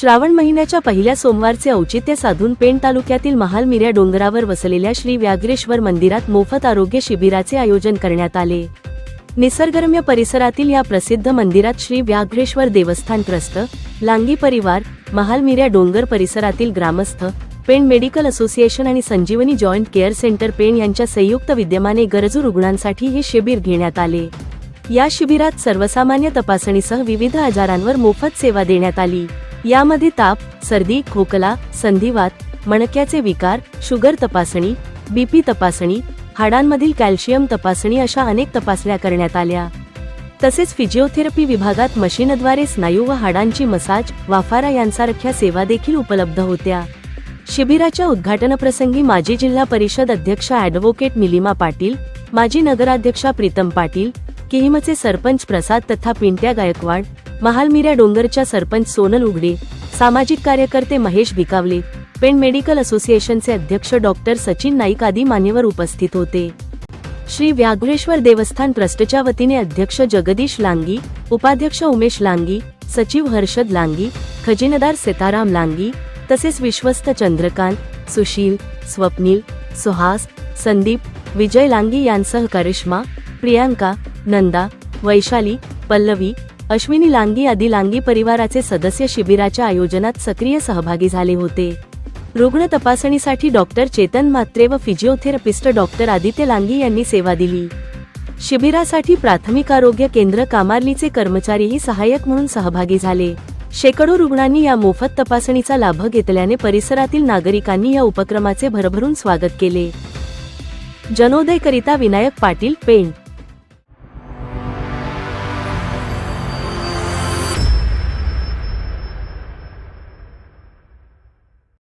श्रावण महिन्याच्या पहिल्या सोमवारचे औचित्य साधून पेण तालुक्यातील महालमिऱ्या डोंगरावर वसलेल्या श्री व्याघ्रेश्वर मंदिरात मोफत आरोग्य शिबिराचे आयोजन करण्यात आले. निसर्गरम्य परिसरातील या प्रसिद्ध मंदिरात श्री व्याघ्रेश्वर देवस्थान ट्रस्ट लांगी परिवार महालमिऱ्या डोंगर परिसरातील ग्रामस्थ पेण मेडिकल असोसिएशन आणि Sanjivani joint care centre Pen यांच्या संयुक्त विद्यमाने गरजू रुग्णांसाठी हे शिबिर घेण्यात आले. या शिबिरात सर्वसामान्य तपासणीसह विविध आजारांवर मोफत सेवा देण्यात आली. यामध्ये ताप सर्दी खोकला संधिवात मणक्याचे विकार शुगर तपासणी बीपी तपासणी हाडांमधील कॅल्शियम तपासणी अशा अनेक तपासण्या करण्यात आल्या. तसेच फिजिओथेरपी विभागात मशीनद्वारे स्नायू व हाडांची मसाज वाफारा यांसारख्या सेवा देखील उपलब्ध होत्या. शिबिराच्या उद्घाटनप्रसंगी माजी जिल्हा परिषद अध्यक्ष ॲडव्होकेट निलिमा पाटील माजी नगराध्यक्षा प्रीतम पाटील किहिमचे सरपंच प्रसाद तथा पिंट्या गायकवाड महालमिऱ्या डोंगरच्या सरपंच सोनल उघडे सामाजिक कार्यकर्ते महेश भिकावले पेण मेडिकल असोसिएशनचे अध्यक्ष डॉक्टर सचिन नाईक आदी मान्यवर उपस्थित होते. श्री व्याघ्रेश्वर देवस्थान ट्रस्टच्या वतीने अध्यक्ष जगदीश लांगी उपाध्यक्ष उमेश लांगी सचिव हर्षद लांगी खजिनदार सीताराम लांगी तसेच विश्वस्त चंद्रकांत सुशील स्वप्नील सुहास संदीप विजय लांगी यांसह करिश्मा प्रियांका नंदा वैशाली पल्लवी अश्विनी लांगी आदी लांगी परिवाराचे सदस्य शिबिराच्या आयोजनात सक्रिय सहभागी झाले होते. रुग्ण तपासणीसाठी डॉक्टर चेतन म्हात्रे व फिजिओथेरपिस्ट डॉक्टर आदित्य लांगी यांनी सेवा दिली. शिबिरासाठी प्राथमिक आरोग्य केंद्र कामार्लीचे कर्मचारीही सहाय्यक म्हणून सहभागी झाले. शेकडो रुग्णांनी या मोफत तपासणीचा लाभ घेतल्याने परिसरातील नागरिकांनी या उपक्रमाचे भरभरून स्वागत केले. जनोदयकरिता विनायक पाटील पेंट